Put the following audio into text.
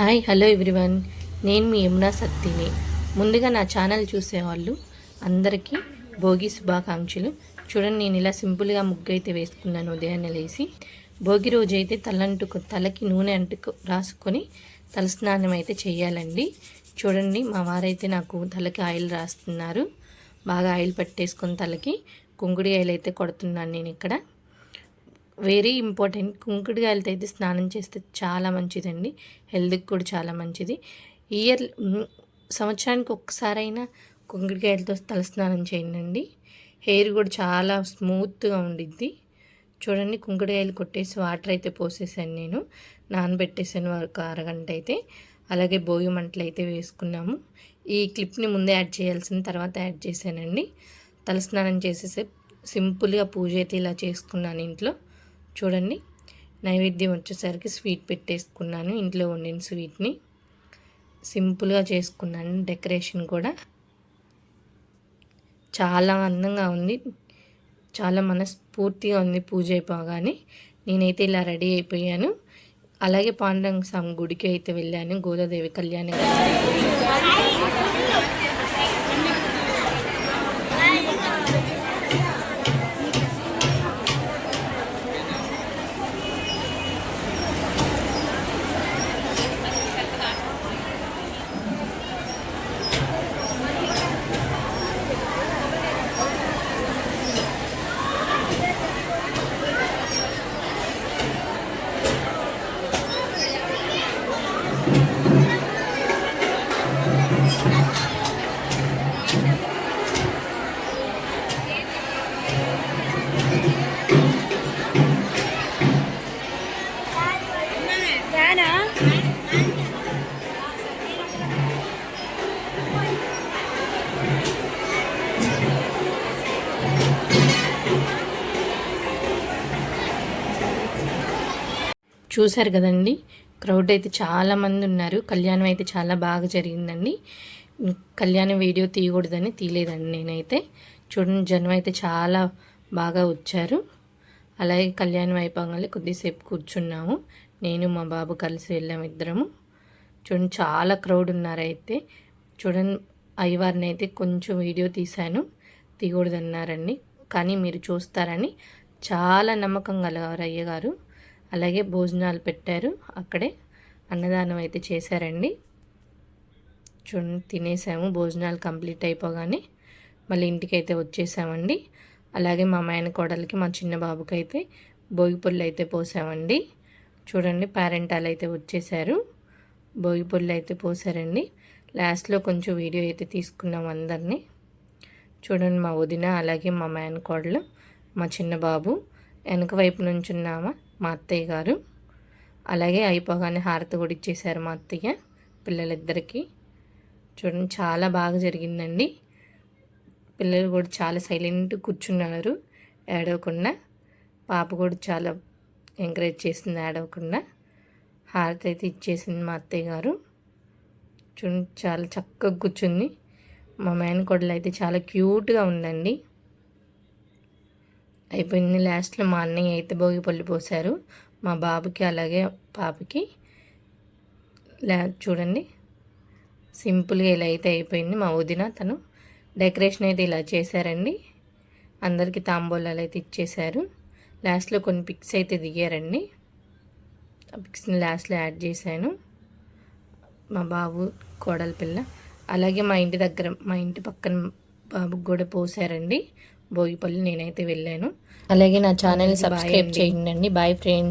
Hi hello everyone. నేను మీ యమునా సత్తిని. ముందుగా నా ఛానల్ చూసేవాళ్ళు అందరికీ భోగి శుభాకాంక్షలు. చూడండి నేను ఇలా సింపుల్గా ముగ్గు అయితే వేసుకున్నాను ఉదయాన్నే లేచి. భోగి రోజు అయితే తలంటుకు తలకి నూనె అంటుకు రాసుకొని తలస్నానం అయితే చేయాలండి. చూడండి మా వారైతే నాకు తలకి ఆయిల్ రాస్తున్నారు. బాగా ఆయిల్ పట్టేసుకొని తలకి కుంగుడి ఆయిల్ అయితే కొడుతున్నాను నేను ఇక్కడ. Very important. కుంకుడుగాయలతో అయితే స్నానం చేస్తే చాలా మంచిదండి. హెల్త్కి కూడా చాలా మంచిది. ఇయర్ సంవత్సరానికి ఒక్కసారైనా కుంకుడుకాయలతో తలస్నానం చేయండి హెయిర్ కూడా చాలా స్మూత్గా ఉండిద్ది. చూడండి కుంకుడుకాయలు కొట్టేసి వాటర్ అయితే పోసేసాను నేను. నానబెట్టేసాను ఒక అరగంట అయితే. అలాగే భోగి మంటలు అయితే వేసుకున్నాము. ఈ క్లిప్ని ముందే యాడ్ చేయాల్సిన తర్వాత యాడ్ చేశానండి. తలస్నానం చేసేసి సింపుల్గా పూజ అయితే ఇలా చేసుకున్నాను ఇంట్లో. చూడండి. నైవేద్యం వచ్చేసరికి స్వీట్ పెట్టేసుకున్నాను. ఇంట్లో వండిన స్వీట్ని సింపుల్గా చేసుకున్నాను. డెకరేషన్ కూడా చాలా అందంగా ఉంది. చాలా మనస్ఫూర్తిగా ఉంది పూజ అయిపోగానే. నేనైతే ఇలా రెడీ అయిపోయాను. అలాగే పాండురంగ స్వామి గుడికి అయితే వెళ్ళాను. గోదాదేవి కళ్యాణం చూశారు కదండి క్రౌడ్ అయితే చాలామంది ఉన్నారు. కళ్యాణం అయితే చాలా బాగా జరిగిందండి. కళ్యాణం వీడియో తీయకూడదని తీయలేదండి నేనైతే. చూడండి జనం అయితే చాలా బాగా వచ్చారు. అలాగే కళ్యాణం అయిపోగానే కొద్దిసేపు కూర్చున్నాము. నేను మా బాబు కలిసి వెళ్ళాము ఇద్దరము. చూడండి చాలా క్రౌడ్ ఉన్నారైతే. చూడండి అయ్యవారిని అయితే కొంచెం వీడియో తీశాను. తీయకూడదన్నారండి కానీ మీరు చూస్తారని చాలా నమ్మకం గలవారు అయ్యగారు. అలాగే భోజనాలు పెట్టారు. అక్కడే అన్నదానం అయితే చేశారండి. చూడండి తినేసాము. భోజనాలు కంప్లీట్ అయిపోగానే మళ్ళీ ఇంటికి అయితే వచ్చేసామండి. అలాగే మా మాయన కోడలికి మా చిన్న బాబుకి అయితే భోగి పళ్ళు అయితే పోసామండి. చూడండి పేరెంటాలు అయితే వచ్చేసారు. భోగి పళ్ళు అయితే పోసారండి. లాస్ట్లో కొంచెం వీడియో అయితే తీసుకున్నాం అందరినీ. చూడండి మా వదిన అలాగే మా మేన కోడలు మా చిన్న బాబు వెనక వైపు నుంచి ఉన్నామా మా అత్తయ్య గారు. అలాగే అయిపోగానే హారతి కూడా ఇచ్చేసారు మా అత్తయ్య పిల్లలిద్దరికీ. చూడండి చాలా బాగా జరిగిందండి. పిల్లలు కూడా చాలా సైలెంట్ కూర్చున్నారు ఏడవకుండా. పాప కూడా చాలా ఎంకరేజ్ చేసింది ఏడవకుండా హారతి అయితే ఇచ్చేసింది మా అత్తయ్య గారు. చూడండి చాలా చక్కగా కూర్చుంది. మా మేనకోడలు అయితే చాలా క్యూట్గా ఉందండి. అయిపోయింది లాస్ట్లో మా అన్నయ్య అయితే భోగి పళ్ళు పోసారు మా బాబుకి అలాగే పాపకి లా చూడండి సింపుల్గా ఇలా అయితే అయిపోయింది. మా వదిన తను డెకరేషన్ అయితే ఇలా చేశారండి. అందరికీ తాంబూలాలు అయితే ఇచ్చేశారు. లాస్ట్లో కొన్ని పిక్స్ అయితే దిగారండి. ఆ పిక్స్ని లాస్ట్లో యాడ్ చేశాను. మా బాబు కోడల పిల్ల. అలాగే మా ఇంటి దగ్గర మా ఇంటి పక్కన బాబుకి కూడా పోసారండి. భోగిపల్లి నేనైతే వెళ్ళాను. అలాగే నా ఛానల్ సబ్స్క్రైబ్ చేయండి. Bye friends